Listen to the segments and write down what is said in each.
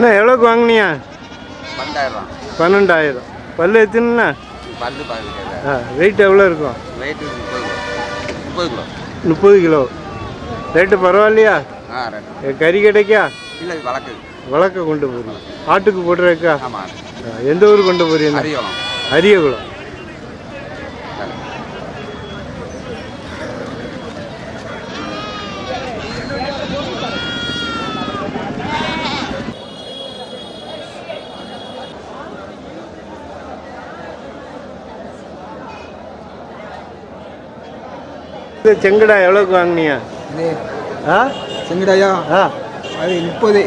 என்ன எவ்வளோக்கு வாங்கினியா? பன்னெண்டாயிரம் பன்னெண்டாயிரம். பல்லு எத்தனைண்ணா பல்லு ஆ வெயிட் எவ்வளோ இருக்கும்? வெயிட் முப்பது கிலோ. முப்பது கிலோ. ரேட்டு பரவாயில்லையா? கறி கிடைக்கா? இல்லை வழக்கு வழக்க கொண்டு போறீங்க. ஆட்டுக்கு போடுறக்கா எந்த ஊர் கொண்டு போறீங்க? அரியவளம் அரியகுளம். இந்த செங்கடா எவ்வளோக்கு வாங்கினியா இது ஆ? செங்கடாயா? ஆ. அது முப்பது.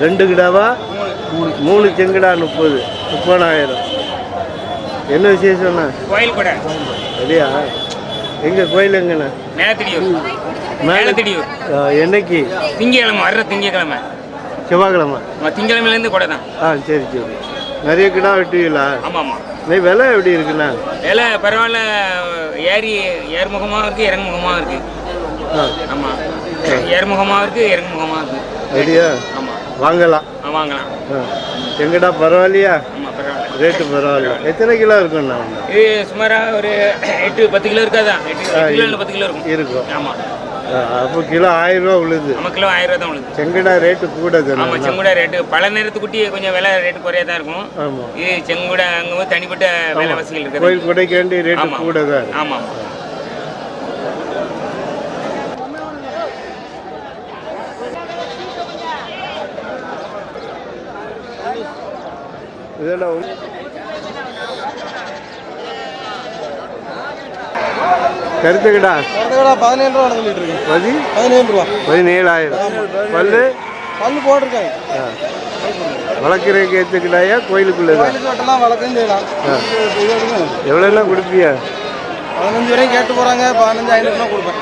ரெண்டு கிடாவா? மூணு. செங்கடா முப்பது. முப்பதாயிரம். என்ன விசேஷம்ண்ணா? கோயில் கூட. அப்படியா? எங்க கோயில் எங்கண்ணா? மேலத்திடியூர். என்னைக்கு? திங்கக்கிழமை வர்ற திங்கக்கிழமை. செவ்வாய்க்கிழமை. திங்கக்கிழமையிலேருந்து கூட தான். ஆ சரி சரி. நிறைய கிடா வெட்டுவீங்களா? ஆமாம் ஆமாம் நீ விலை எப்படி இருக்குண்ணா? விலை பரவாயில்ல ஏறி ஏறுமுகமாக இருக்குது இறங்குமுகமாக இருக்குது ஆ. ஆமாம் ஏறுமுகமாக இருக்குது இறங்குமுகமாக இருக்குது ரெடியா ஆமாம் வாங்கலாம் வாங்கலாம். ஆ. செங்கடா பரவாயில்லையா? ஆமாம் பரவாயில்ல. ரேட்டு பரவாயில்ல. எத்தனை கிலோ இருக்குண்ணா? இது சுமாராக ஒரு எட்டு பத்து கிலோ இருக்காதான் எட்டு எட்டு கிலோ இல்லை பத்து கிலோ இருக்கும். இருக்கும். ஆமாம் ஆ, அப்போ கிலோ ஆயிரம் ரூபா உழுது நம்ம கிலோ ஆயிரம் ரூபா தான் உள்ளது செங்கடா ரேட்டு கூட ஆமாம் செங்குடா ரேட்டு. பல நேரத்து குட்டி கொஞ்சம் விலை ரேட்டு குறையா தான் இருக்கும். இது செங்குடா அங்கே தனிப்பட்ட விலை வசதிகள் இருக்குது. கோயில் கொடைக்காண்டி ரேட்டு ஆமா. கூட தான். ஆமாம் இதெல்லாம் உங்க- கருத்துக்கடா பதினேழு ரூபா சொல்லிட்டு இருக்கு பதி பதினேழு ரூபா. பதினேழாயிரம். பல்லு? பல்லு போட்டிருக்காங்க. வளர்க்குறதுக்கு ஏற்றுக்கிட்டாயா கோயிலுக்குள்ளே தான் வழக்கம் செய்யலாம். எவ்வளோலாம் கொடுப்பியா? பதினஞ்சு வரையும் கேட்டு போறாங்க பதினஞ்சு ஐநூறுனா கொடுப்பேன்.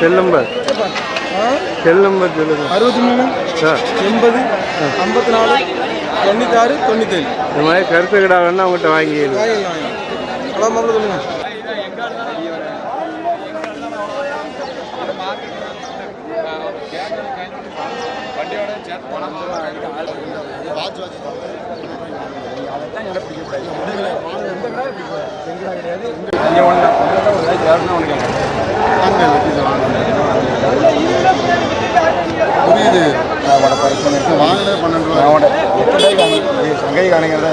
செல் நம்பர் செல் நம்பர் சொல்லுங்க. அறுபத்தி மூணு எண்பது ஐம்பத்தி நாலு தொண்ணூத்தாறு தொண்ணூத்தேழு. இந்த மாதிரி கருத்துக்கடா வேணா அவங்ககிட்ட வாங்கிடலாம் ஹலோ மாப்பிள்ள சொல்லுங்க. புரியுது வாங்கினது பன்னெண்டு ரூபா சங்கை காணிங்கிறத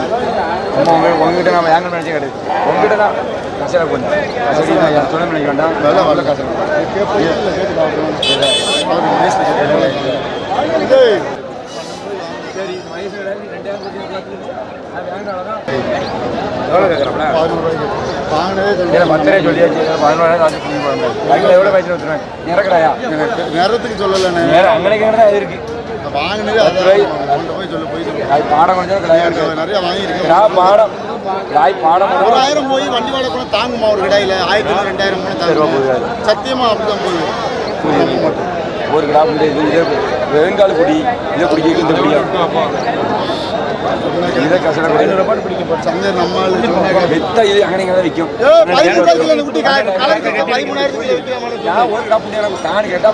நம்ம உங்க உங்ககிட்ட நம்ம ஏங்க நினைச்சு கிடையாது உங்ககிட்ட தான் கசடா கொஞ்சம் கசடி நான் துணை நினைக்க வேண்டாம் விலை வரல கசடா எவ்வளோ எவ்வளோ நேரத்துக்கு அங்கே இருக்கு வாங்கினது போய் போய் சொல்லு பாடம் கொஞ்சம் நிறைய வாங்கியிருக்கேன் பாடம் ராய் பாடம் ஒரு ஆயிரம் போய் வண்டி வாடகை கூட தாங்குமா ஒரு கடையில் ஆயிரத்தி ரெண்டாயிரம் கூட தாங்குமா சத்தியமா அப்படிதான் போகுது ஒரு கிராம் இது இதே வெறுங்கால் குடி இதை பிடிக்க இந்த பிடிக்கும் இதை சொன்னாங்க. வித்தா இது தான் விற்கும் ஒரு கிராம் கேட்டா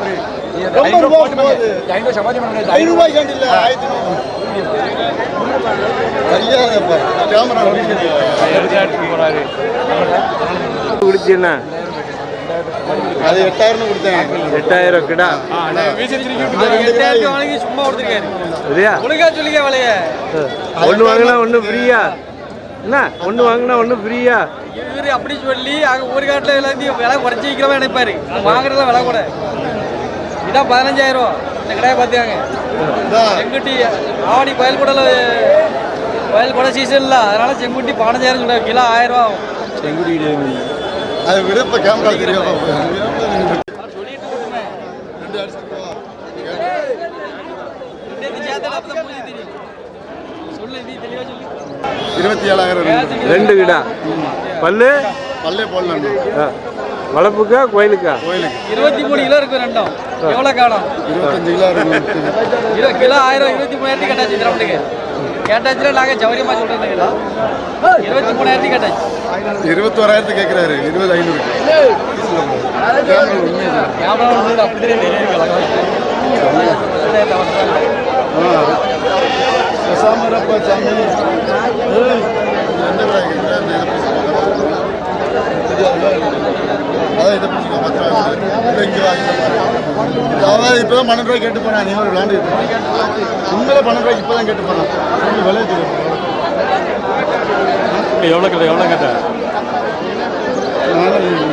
ஐநூறு சமாதி பண்ண ஐநூறு இல்லை, ஆயிரத்தி குடிச்சுண்ணா அது எட்டாயிரம் கொடுத்தேன். எட்டாயிரம் கிடா வாங்கி சும்மா கொடுத்துருக்காரு சரியா? ஒழுங்கா சொல்லிக்க விலைய. ஒன்று வாங்கினா ஒன்று ஃப்ரீயா? என்ன? ஒன்று வாங்கினா ஒன்று ஃப்ரீயா? இவரு அப்படி சொல்லி அங்க ஒரு காட்டுல எல்லாத்தையும் விலை குறைச்சி வைக்கிறவன் நினைப்பாரு. வாங்குறதுல விலை கூட. இதான் பதினஞ்சாயிரம். ரூபா இந்த கடையை பார்த்தாங்க செங்குட்டி ஆவணி பயல் கூடல பயல் கூட சீசன் இல்லை அதனால செங்குட்டி பதினஞ்சாயிரம் சொல்லுவாங்க கிலோ ஆயிரம் ரூபா ஆகும். அது விருப்ப கேமரா தெரியும் இருபத்தி ஏழாயிரம் ரெண்டு கிடா பல்லு? பல்லே போடலாம். வளர்ப்புக்கா கோயிலுக்கா? கோயிலுக்கு. இருபத்தி மூணு கிலோ இருக்கு ரெண்டும். எவ்வளோ காணும் இருபத்தஞ்சு கிலோ இருக்கும் கிலோ கிலோ ஆயிரம் இருபத்தி மூணாயிரத்தி கேட்டாச்சு திரமட்டுக்கு கேட்டாச்சுல நாங்கள் சௌரியமாக சொல்கிறோம் கிலோ இருபத்தி மூணாயிரத்தி கேட்டாச்சு. இருபத்தோராயிரத்து கேட்குறாரு. இருபது ஐநூறு. சாமரப்பா சாமி. அதான் இதை பிடிச்சிக்கோ, பத்து இங்கே இங்கே வா. அதான் இப்போ தான் பன்னெண்டு ரூபாய் கேட்டு போனேன் நீ ஒரு விளாண்டுட்டு உண்மையிலே பன்னெண்டு ரூபாய்க்கு இப்போ தான் கேட்டு போனேன் விலை தெரியும் எவ்வளோ கேட்ட எவ்வளோ கேட்ட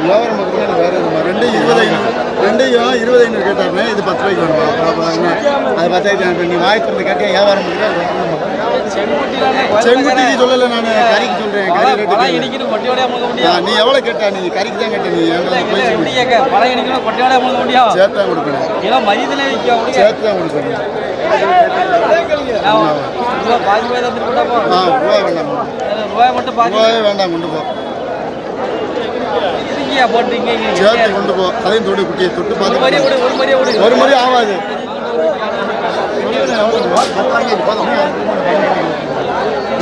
வியாபாரம் பார்க்குறேன் வேறு ரெண்டு இருபது ஐநூறு ரெண்டையும் இருபது ஐநூறு கேட்டாருண்ணே இது பத்து ரூபாய்க்கு வேணுமா? அது பத்தாயிரத்தி நீ வாய்ப்பு இருந்து கேட்டேன் வியாபாரம் செங்குட்டிக்கு சொல்லலை நான் கறிக்கு சொல்கிறேன் கறி ரேட்டு நீ எவ்வளோ கேட்டா நீ? கறிக்கு தான் கேட்ட நீ. சேர்த்து தான் கொடுக்கணும் சேர்த்து தான் கொடுக்கணும். ரூபாய் வேண்டாம். ரூபாய் மட்டும் ரூபாயே வேண்டாம் கொண்டு போ இருக்கீங்க போட்டு இங்க இங்க இங்க. சேர்த்து கொண்டு போ. அதையும் தொடு குட்டியை தொட்டு பார்த்து ஒரு முறை ஆகாது.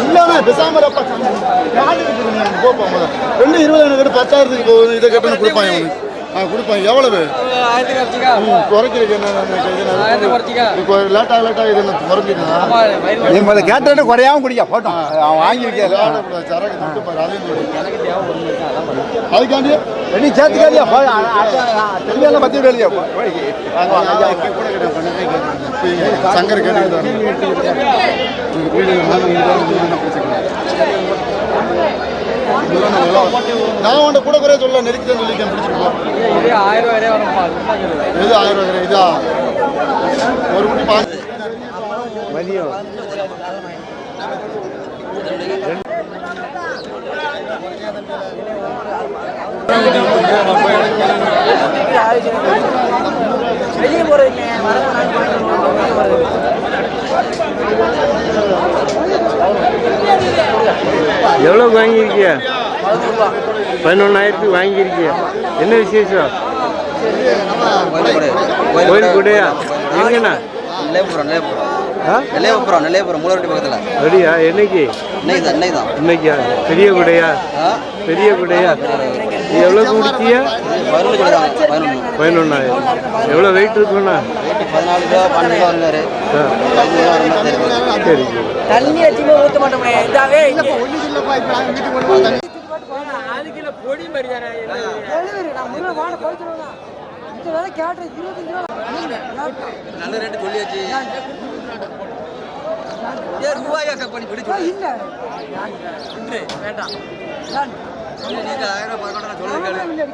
இல்லண்ணா பேசாம இருப்பா. யாரு இருக்குது நீ? போ, போ, போ. ரெண்டு இருபது எனக்கு பத்தாயிரத்துக்கு போகுது இதை கட்டணும் கொடுப்பான் அவனுக்கு ஆ கொடுப்பான் எவ்வளவு? குறைக்கிறதுக்கு என்ன லேட்டாக லேட்டாக இது என்ன வயிறு நீ முதல்ல கேட்டு குறையாம குடிக்க போட்டோம். அவன் வாங்கி வைக்கல சரக்கு தொட்டு பாரு அதையும். அதுக்காண்டி? நீ சேர்த்துக்காதியா தெரியல பத்தி விடலையா சங்கர் நான் உன்ட்ட கூட குறைய சொல்ல நெருக்கி தான் சொல்லிக்கேன் பிடிச்சிட்டு போ இதே ஆயிரம் ரூபாய் எது ஆயிரம் ரூபாய் இதா? ஒரு குட்டி பார்த்து மதியம் எவ்வளோக்கு வாங்கியிருக்கிய? பதினொன்றாயிரத்துக்கு வாங்கியிருக்கிய. என்ன விசேஷம்? கோயில் கூடயா எங்கண்ணா நெல்லையபுரம் ஆ? நெல்லையபுரம் நெல்லையபுரம் மூலவட்டி பக்கத்தில். அப்படியா? என்னைக்கு? இன்னைக்கு தான் இன்னைக்கு? தான் இன்னைக்கா பெரிய குடையா? பெரிய குடையா? எவ்வளோ குடிச்சியா பதினொன்று பதினொன்றாயிரம் எவ்வளோ வெயிட் இருக்குண்ணா பதினாலு ரூபா பன்னெண்டு ரூபா வருங்காரு ஆ பதினஞ்சு ரூபா வர மாதிரி இதாவே டெலிவரி நான் முருகை வாட போயிட்டு இந்த வேலை கேட்டேன் இருபத்தஞ்சு ரூபா நல்ல ரேட்டு சொல்லியாச்சு ஏன் ரூபாயா பண்ணி பிடிச்சு இல்ல. வேண்டாம். நீங்க ஆயிரம் ரூபாய் பரவாயில்ல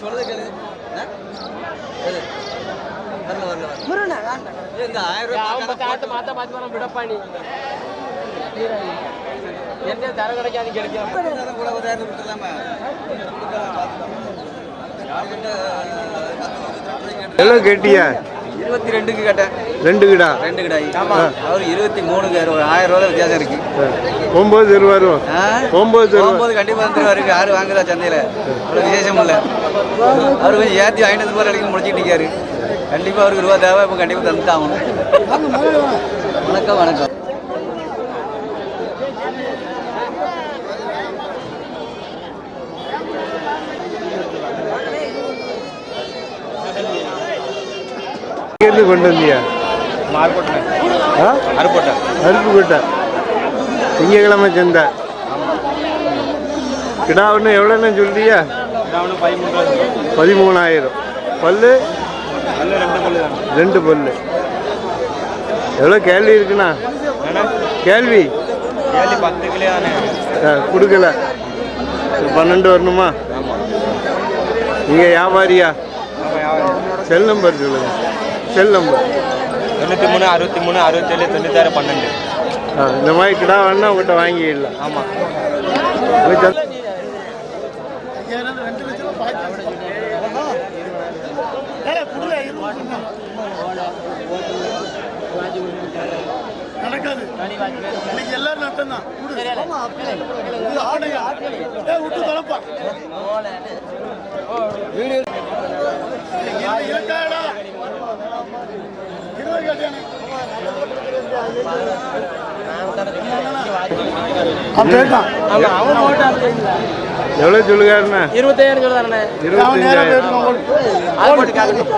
சொல்லுங்க கேளு கூட கேட்டியா? இருபத்தி ரெண்டுக்கு கேட்டேன் ரெண்டு கிடா ரெண்டு கிடாய் அவர் இருபத்தி மூணுக்கு ஒரு ஆயிரம் ரூபாய் வித்தியாசம் இருக்கு. ஒம்பது தருவாரோ ஆ? ஒம்பது தருவா போகும்போது கண்டிப்பா வந்துருவாரு யாரு வாங்குறா சந்தையில அவ்வளவு விசேஷம் இல்ல. அவர் கொஞ்சம் வாங்கிட்டு வந்து போற அடிக்க முடிச்சுட்டு இருக்காரு. கண்டிப்பா அவருக்கு ரூபா தேவை இப்போ கண்டிப்பா தந்துட்டு ஆகணும். வணக்கம் வணக்கம். இங்கேருந்து கொண்டு வந்தியா? அருப்புக்கோட்டை. திங்கக்கிழமை சந்தை. கிடா ஒன்று எவ்வளோன்னு சொல்றியா பதிமூணாயிரம். பல்லு? ரெண்டு பல்லு எவ்வளோ கேள்வி இருக்குண்ணா? கேள்வி? கொடுக்கல. பன்னெண்டு வரணுமா? நீங்கள் வியாபாரியா? செல் நம்பர் சொல்லுங்க. செல் நம்பர் தொண்ணூற்றி மூணு அறுபத்தி மூணு அறுபத்தேழு தொண்ணூத்தாறு பன்னெண்டு. ஆ இந்த மாதிரி கிடா வேணா உங்கள்கிட்ட வாங்கிடலாம். ஆமாம் நடக்காது இன்னைக்கு எல்லாரும் நட்டம் தான் விட்டு தொலைப்பா இருக்காடா இருபது கேட்டானே அப்படியே எவ்வளோ சொல்லுகாருண்ணா இருபத்தாயிரம் கேட்கணும்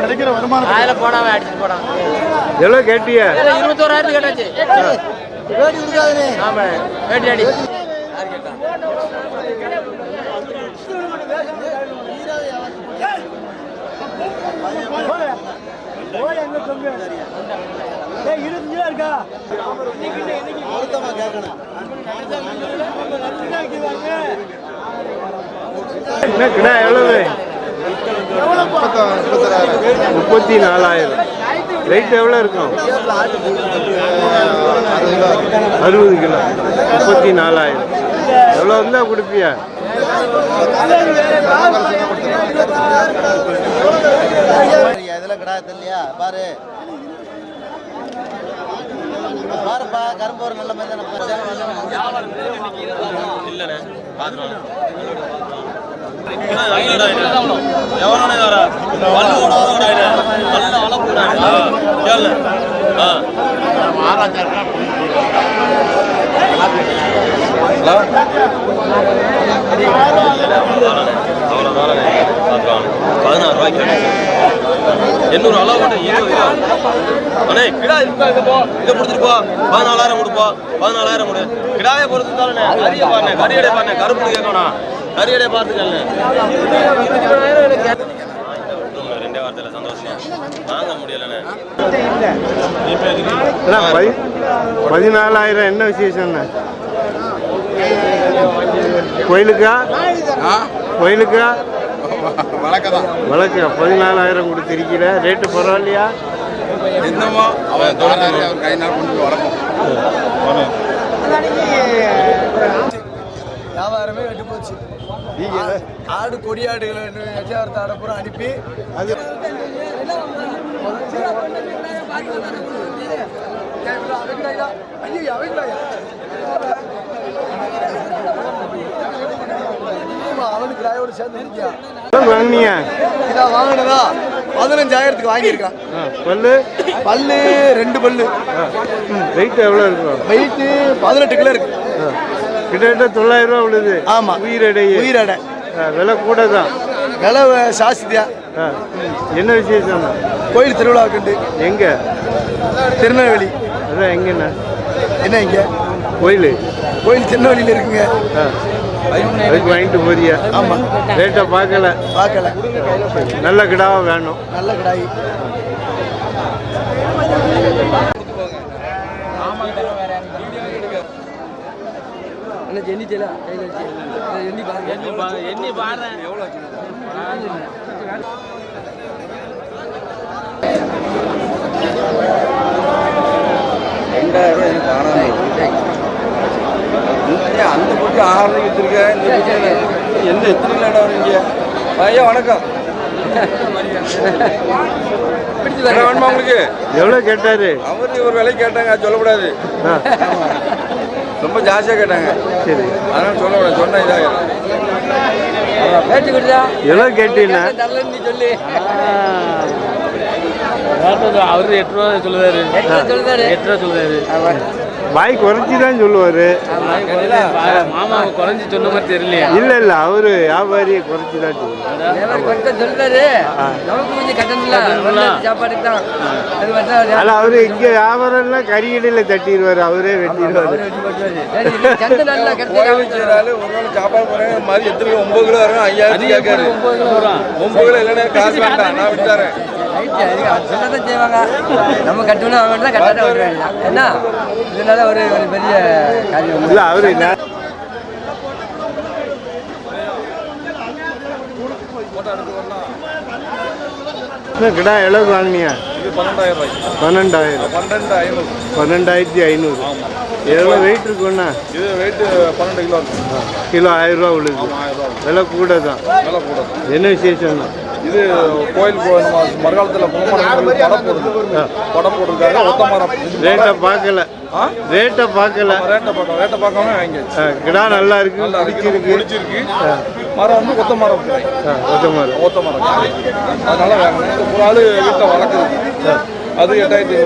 கிடைக்கிற வருமானம் அதில் போடாம அடிச்சுட்டு போடான் எவ்வளோ கேட்டியா இருபத்தோராயிரத்து கேட்டாச்சு ஆமா வேட்டி அடி என்ன கிடா எவ்வளவு முப்பத்தி நாலாயிரம் ரேட் எவ்வளோ இருக்கும் அறுபது கிலோ முப்பத்தி நாலாயிரம் எவ்வளோ இருந்தால் கொடுப்பியா இதெல்லாம் கிடையாது இல்லையா பாரு பாருப்பா கரும்பு ஒரு நல்ல மாதிரி பதினாறு ரூபாய்க்கு எண்ணூறு அளவு மட்டும் அண்ணே கிடா இருக்கா இங்க போ இதை கொடுத்துட்டு பதினாலாயிரம் கொடுப்போம் பதினாலாயிரம் கொடு கிடாவே பொறுத்து தானே கறியை பாருண்ணே கறியடை பாருண்ணே கருப்பு கேட்கணும் கறியடை பார்த்துக்கல ரெண்டே வாங்க முடியலண்ணே. அண்ணா பதி பதினாலாயிரம் என்ன விசேஷம்ண்ணா கோயிலுக்கா? கோயிலுக்கா? வழக்கு பதினாலாயிரம் கொடுத்திருக்கிற ரேட்டு பரவாயில்லையா? என்னமோ அவன் தோழர் கை நாள் கொண்டு வளர்ப்போம் வியாபாரமே வெட்டு போச்சு. ஆடு கொடியாடுகளை எச்சாவரத்தை ஆட பூரா அனுப்பி. அது அவனுக்கு ராயோடு சேர்ந்து இருக்கியா? வாங்கினியா? இதான் வாங்கினதா? பதினஞ்சாயிரத்துக்கு வாங்கியிருக்கான். பல்லு? பல்லு ரெண்டு பல்லு. ரேட் எவ்வளோ இருக்கும் வெயிட்டு பதினெட்டு கிலோ இருக்கு. கிட்டத்தட்ட தொள்ளாயிரம் ரூபா விழுது. ஆமா. உயிரடை. ஆ, விலை கூட தான் விலை சாஸ்தியா என்ன விசேஷம்? கோயில் திருவிழாவுக்கு எங்கே? திருநெல்வேலி. அதான் எங்கண்ணா என்ன? இங்க? கோயில். கோயில் திருநெல்வேலியில் இருக்குங்க. அதுக்கு வாங்கிட்டு போறியா? ஆமா. ரேட்டை பார்க்கல. பார்க்கல. நல்ல கிடாவா வேணும். நல்ல கிடாய். கையில் வச்சு எண்ணி பாருங்க எண்ணி பாருங்க எண்ணி பாருங்க எவ்வளோ ரெண்டாயிரம் ரூபாய் காணாமல் அந்த பொட்டி ஆறு வச்சிருக்கேன் இந்த பொட்டி எந்த எத்தனை இடம் வரீங்க ஐயா வணக்கம். கடை வேணுமா உங்களுக்கு? எவ்வளோ கேட்டாரு? அவர் ஒரு விலை கேட்டாங்க சொல்லக்கூடாது. ரொம்ப ஜாஸ்தியாக கேட்டாங்க. சரி. அதனால சொல்லக்கூடாது சொன்ன இதாக பேச்சு கொடுத்தா? எவ்வளோ கேட்டீங்கன்னா சொல்லு. அவரு எட்டு ரூபா சொல்லுவாரு. எட்டு ரூபா சொல்லுவாரு. வாய் குறைச்சி தான் சொல்லுவார். மாமா குறைஞ்சி சொன்ன மாதிரி தெரியலையா? இல்லை இல்லை அவரு வியாபாரியை குறைச்சி தான். சொல்லுவார் அதில் அவரு இங்கே வியாபாரம்லாம் கறிக்கடையில் தட்டிடுவார். அவரே வெட்டிடுவார். எத்தனை கிலோ? ஒன்பது கிலோ வரும். ஐயாயிரத்தி கேட்காரு. ஒன்பது கிலோ இல்லைன்னா காசு வேண்டாம். நான் விட்டாரேன் சொல்லதான் செய்வாங்க. நம்ம கட்டணும் அவங்க தான் கட்டாத விட வேண்டியதான் என்ன? இதனால ஒரு ஒரு பெரிய காரியம். இல்லை அவரு என்ன? கிடா எவ்வளவு வாங்கினியா? பன்னெண்டாயிரம் பன்னெண்டாயிரத்தி ஐநூறு. எவ்வளோ வெயிட் இருக்குண்ணா இது வெயிட்டு பன்னெண்டு கிலோ கிலோ ஆயிரம் ரூபா விழுது விலை கூட தான் விலை கூட என்ன விசேஷம்னா இது கோயில் மறுகாலத்தில் பொம்மரம் படம் போடுது. படம் போட்டிருக்காங்க ஒத்த மரம் ரேட்டை பார்க்கல. ரேட்டை பார்க்கல. ரேட்டை பார்க்க ரேட்டை பார்க்காம வாங்கியாச்சு. கிடா நல்லா இருக்கு. நல்லா இருக்கு. பிடிச்சிருக்கு மரம் வந்து ஒத்த மரம் ஒத்த மாதிரி ஒத்த மரம். அதனால இது ஒரு ஆள் வீட்டில் வளர்க்குது. அது எட்டாயிரத்தி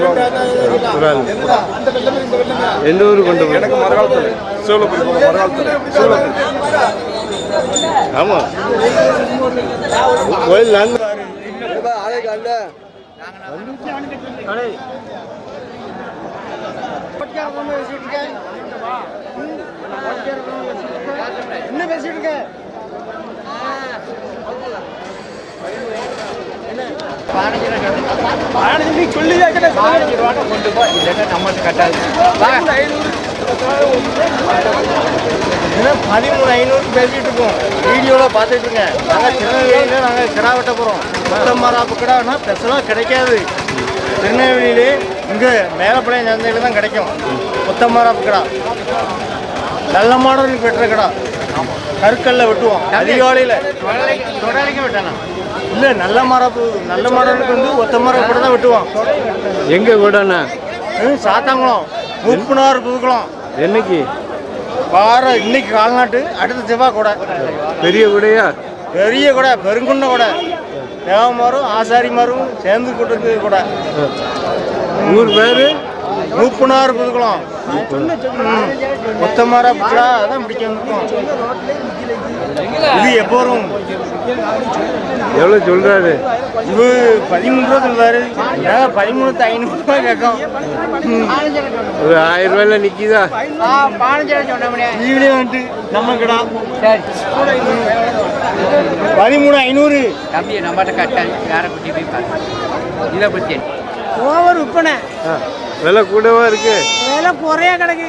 ஆள். எந்த ஊர் கொண்டு எனக்கு மரகாலத்தில் சிவலப்பரி போகணும் மரகாலத்தில் சிவலப்பரி ஆமாம் கோயில் நான் என்ன பேசிட்டு இருக்க? பதிமூணு ஐநூறு பேசிட்டு இருக்கோம் வீடியோவில் பார்த்துட்டு இருக்கேன் நாங்கள் திருநெல்வேலியில் நாங்கள் கிடா வெட்ட போகிறோம் மொத்தம் மராப்பு கிடானா பெருசெல்லாம் கிடைக்காது திருநெல்வேலியிலே இங்கே மேலப்பாளையம் சந்தையில் தான் கிடைக்கும் மொத்தம் மராப்பு கிடா நல்ல மாடலுக்கு வெட்டுற கிடா கருக்கல்ல வெட்டுவோம் அதிகாலையில் தொடரைக்கும் வெட்டணும் இல்லை நல்ல மரப்பு நல்ல மாடலுக்கு வந்து ஒத்த மரம் கூட தான் வெட்டுவோம். எங்கே கூடண்ணா ம், சாத்தாங்குளம். மூப்பனார் புதுக்குளம். என்னைக்கு? வாரம் இன்னைக்கு கால்நாட்டு அடுத்த செவ்வாய் கூட. பெரிய கூடையா? பெரிய கூட பெருங்குன்ன கூட. தேவமாரும் ஆசாரி மாரும் சேர்ந்து கூட்டது கூட. ஊர் பேர்? மூப்பனார் புதுக்குளம். மொத்தமார புடா அதான் பிடிக்க வந்துருக்கோம். இது எப்போ வரும்? எவ்வளோ சொல்கிறாரு இது பதிமூணு ரூபா சொல்றாரு. நாங்கள் பதிமூணு ஐநூறு ரூபாய் கேட்கோம். ஒரு ஆயிரம் ரூபாயில நிற்கிதா ஈவினிங் வந்துட்டு நம்ம கிடா பதிமூணு ஐநூறு. தம்பியை நம்மகிட்ட கட்டாது யாரை பற்றி போய் பாரு. இதை பற்றி ஓவர் விற்பனை. விலை கூடவா இருக்கு? விலை குறையா கிடக்கு.